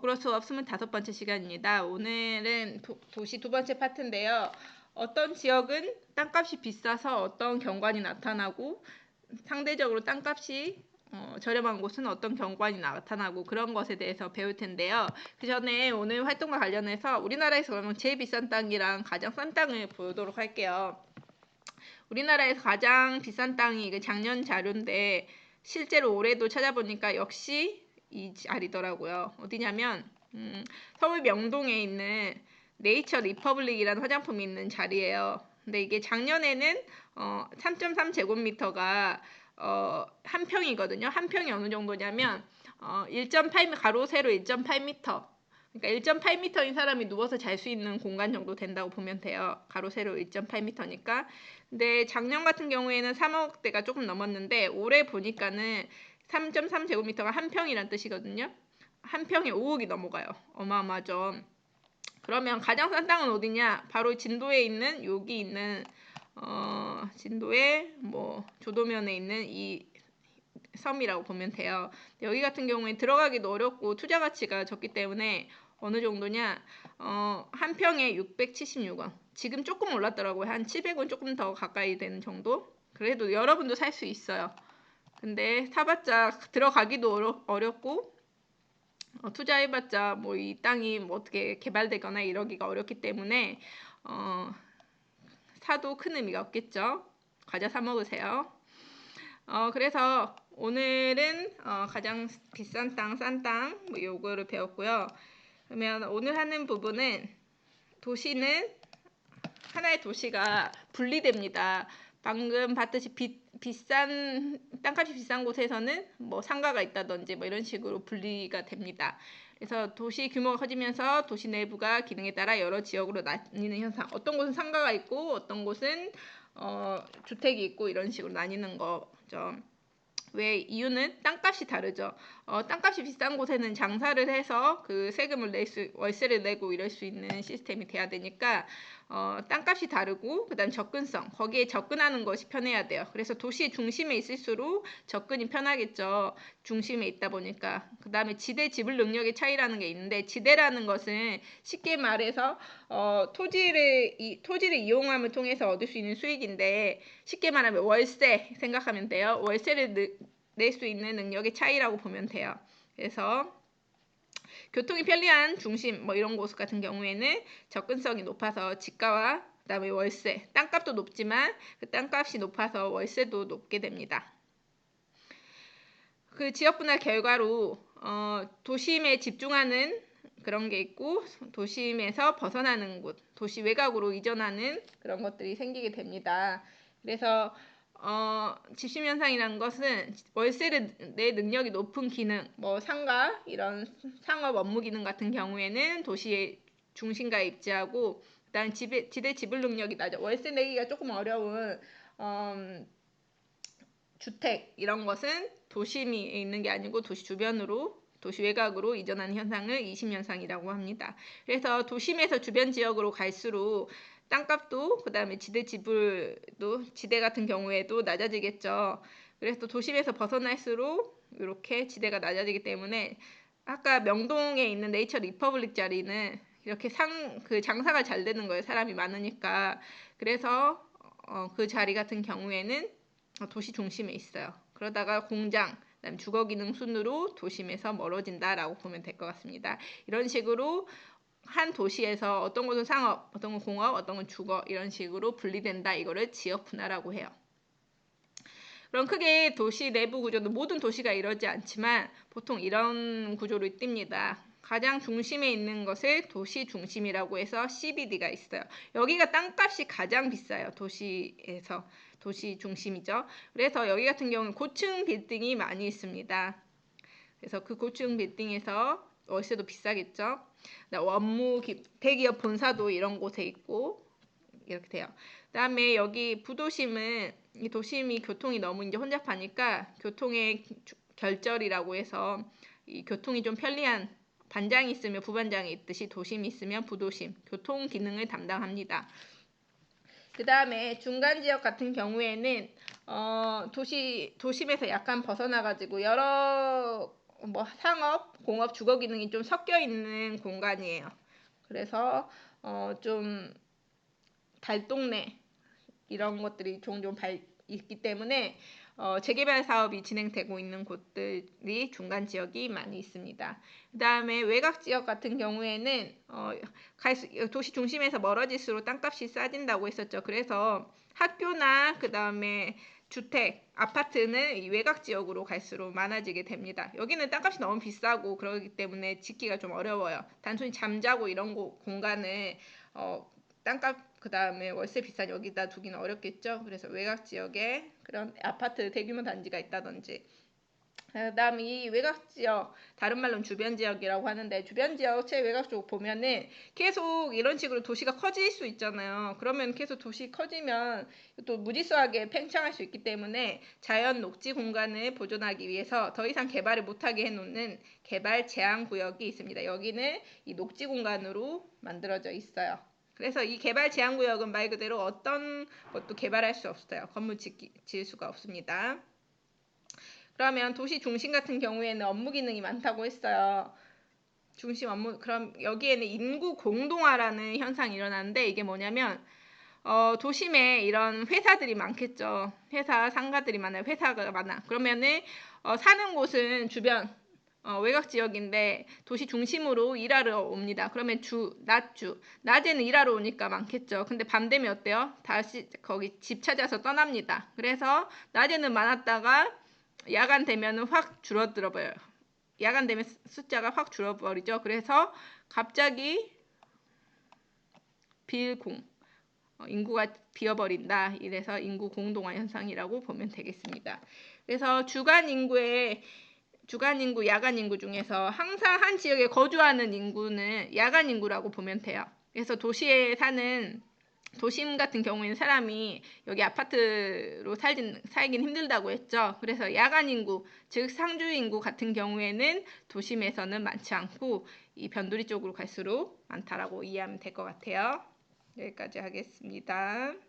그럴 수 없으면 다섯 번째 시간입니다. 오늘은 도, 도시 두 번째 파트인데요. 어떤 지역은 땅값이 비싸서 어떤 경관이 나타나고 상대적으로 땅값이 어, 저렴한 곳은 어떤 경관이 나타나고 그런 것에 대해서 배울 텐데요. 그 전에 오늘 활동과 관련해서 우리나라에서 그러면 제일 비싼 땅이랑 가장 싼 땅을 보도록 할게요. 우리나라에서 가장 비싼 땅이 그 작년 자료인데 실제로 올해도 찾아보니까 역시 이 자리더라고요. 어디냐면 음, 서울 명동에 있는 네이처 리퍼블릭이라는 화장품이 있는 자리예요. 근데 이게 작년에는 어, 3.3 제곱미터가 어, 한 평이거든요. 한 평이 어느 정도냐면 어, 1.8 가로 세로 1.8미터. 그러니까 1.8미터인 사람이 누워서 잘 수 있는 공간 정도 된다고 보면 돼요. 가로 세로 1.8미터니까. 근데 작년 같은 경우에는 3억대가 조금 넘었는데 올해 보니까는 3.3 제곱미터가 한 평이란 뜻이거든요. 한 평에 5억이 넘어가요. 어마어마하죠. 그러면 가장 싼 땅은 어디냐? 바로 진도에 있는 여기 있는 어, 진도의 뭐 조도면에 있는 이 섬이라고 보면 돼요. 여기 같은 경우에 들어가기도 어렵고 투자 가치가 적기 때문에 어느 정도냐? 어, 한 평에 676원. 지금 조금 올랐더라고요. 한 700원 조금 더 가까이 되는 정도. 그래도 여러분도 살 수 있어요. 근데 사봤자 들어가기도 어렵고 어, 투자해봤자 뭐 이 땅이 뭐 어떻게 개발되거나 이러기가 어렵기 때문에 어, 사도 큰 의미가 없겠죠. 과자 사 먹으세요. 어, 그래서 오늘은 어, 가장 비싼 땅, 싼 땅, 뭐 요거를 배웠고요. 그러면 오늘 하는 부분은 도시는 하나의 도시가 분리됩니다. 방금 봤듯이 비, 비싼 땅값이 비싼 곳에서는 뭐 상가가 있다든지 뭐 이런 식으로 분리가 됩니다. 그래서 도시 규모가 커지면서 도시 내부가 기능에 따라 여러 지역으로 나뉘는 현상. 어떤 곳은 상가가 있고 어떤 곳은 어, 주택이 있고 이런 식으로 나뉘는 거죠. 왜 이유는 땅값이 다르죠. 어, 땅값이 비싼 곳에는 장사를 해서 그 세금을 낼 수, 월세를 내고 이럴 수 있는 시스템이 돼야 되니까 어, 땅값이 다르고 그다음 접근성 거기에 접근하는 것이 편해야 돼요. 그래서 도시 중심에 있을수록 접근이 편하겠죠. 중심에 있다 보니까 그다음에 지대 지불 능력의 차이라는 게 있는데 지대라는 것은 쉽게 말해서 어, 토지를 이 토지를 이용함을 통해서 얻을 수 있는 수익인데 쉽게 말하면 월세 생각하면 돼요. 월세를 낼 수 있는 능력의 차이라고 보면 돼요. 그래서 교통이 편리한 중심 뭐 이런 곳 같은 경우에는 접근성이 높아서 집가와 그다음에 월세, 땅값도 높지만 그 땅값이 높아서 월세도 높게 됩니다. 그 지역 분할 결과로 어, 도심에 집중하는 그런 게 있고 도심에서 벗어나는 곳, 도시 외곽으로 이전하는 그런 것들이 생기게 됩니다. 그래서 어, 집심 현상이라는 것은 월세를 내 능력이 높은 기능, 뭐 상가 이런 상업 업무 기능 같은 경우에는 도시의 중심가에 입지하고 그다음 집에 지대 지불 능력이 낮아 월세 내기가 조금 어려운 음, 주택 이런 것은 도심이 있는 게 아니고 도시 주변으로 도시 외곽으로 이전하는 현상을 이심 현상이라고 합니다. 그래서 도심에서 주변 지역으로 갈수록 땅값도 그다음에 지대 지불도 지대 같은 경우에도 낮아지겠죠. 그래서 도심에서 벗어날수록 이렇게 지대가 낮아지기 때문에 아까 명동에 있는 네이처 리퍼블릭 자리는 이렇게 상 그 장사가 잘 되는 거예요. 사람이 많으니까. 그래서 어, 그 자리 같은 경우에는 도시 중심에 있어요. 그러다가 공장, 그다음 주거 기능 순으로 도심에서 멀어진다라고 보면 될 것 같습니다. 이런 식으로 한 도시에서 어떤 곳은 상업, 어떤 건 공업, 어떤 건 주거 이런 식으로 분리된다. 이거를 지역 분화라고 해요. 그럼 크게 도시 내부 구조도 모든 도시가 이러지 않지만 보통 이런 구조로 띱니다. 가장 중심에 있는 것을 도시 중심이라고 해서 CBD가 있어요. 여기가 땅값이 가장 비싸요. 도시에서 도시 중심이죠. 그래서 여기 같은 경우는 고층 빌딩이 많이 있습니다. 그래서 그 고층 빌딩에서 월세도 비싸겠죠. 원무 대기업 본사도 이런 곳에 있고 이렇게 돼요. 그다음에 여기 부도심은 이 도심이 교통이 너무 이제 혼잡하니까 교통의 결절이라고 해서 이 교통이 좀 편리한 반장이 있으면 부반장이 있듯이 도심이 있으면 부도심 교통 기능을 담당합니다. 그 다음에 중간 지역 같은 경우에는 어, 도시 도심에서 약간 벗어나 가지고 여러 뭐 상업, 공업, 주거 기능이 좀 섞여 있는 공간이에요. 그래서 어, 좀 달동네 이런 것들이 종종 발, 있기 때문에 어, 재개발 사업이 진행되고 있는 곳들이 중간 지역이 많이 있습니다. 그 다음에 외곽 지역 같은 경우에는 어, 도시 중심에서 멀어질수록 땅값이 싸진다고 했었죠. 그래서 학교나 그 다음에 주택, 아파트는 이 외곽 지역으로 갈수록 많아지게 됩니다. 여기는 땅값이 너무 비싸고 그러기 때문에 짓기가 좀 어려워요. 단순히 잠자고 이런 곳, 공간을 어, 땅값 그 다음에 월세 비싼 여기다 두기는 어렵겠죠. 그래서 외곽 지역에 그런 아파트 대규모 단지가 있다든지 그다음 이 외곽 지역 다른 말로는 주변 지역이라고 하는데 주변 지역 최외곽 쪽 보면은 계속 이런 식으로 도시가 커질 수 있잖아요. 그러면 계속 도시 커지면 또 무질서하게 팽창할 수 있기 때문에 자연 녹지 공간을 보존하기 위해서 더 이상 개발을 못하게 해놓는 개발 제한 구역이 있습니다. 여기는 이 녹지 공간으로 만들어져 있어요. 그래서 이 개발 제한 구역은 말 그대로 어떤 것도 개발할 수 없어요. 건물 짓기, 지을 수가 없습니다. 그러면 도시 중심 같은 경우에는 업무 기능이 많다고 했어요. 중심 업무 그럼 여기에는 인구 공동화라는 현상이 일어나는데 이게 뭐냐면 어, 도심에 이런 회사들이 많겠죠. 회사 상가들이 많아요. 회사가 많아. 그러면은 어, 사는 곳은 주변 어, 외곽 지역인데 도시 중심으로 일하러 옵니다. 그러면 주, 낮 주. 낮에는 일하러 오니까 많겠죠. 근데 밤 되면 어때요? 다시 거기 집 찾아서 떠납니다. 그래서 낮에는 많았다가 야간 되면은 확 줄어들어 버려요. 야간 되면 숫자가 확 줄어버리죠. 그래서 갑자기 빌공 어, 인구가 비어버린다. 이래서 인구 공동화 현상이라고 보면 되겠습니다. 그래서 주간 인구의 주간 인구, 야간 인구 중에서 항상 한 지역에 거주하는 인구는 야간 인구라고 보면 돼요. 그래서 도시에 사는 도심 같은 경우에는 사람이 여기 아파트로 살긴, 살긴 힘들다고 했죠. 그래서 야간 인구, 즉 상주 인구 같은 경우에는 도심에서는 많지 않고 이 변두리 쪽으로 갈수록 많다라고 이해하면 될 것 같아요. 여기까지 하겠습니다.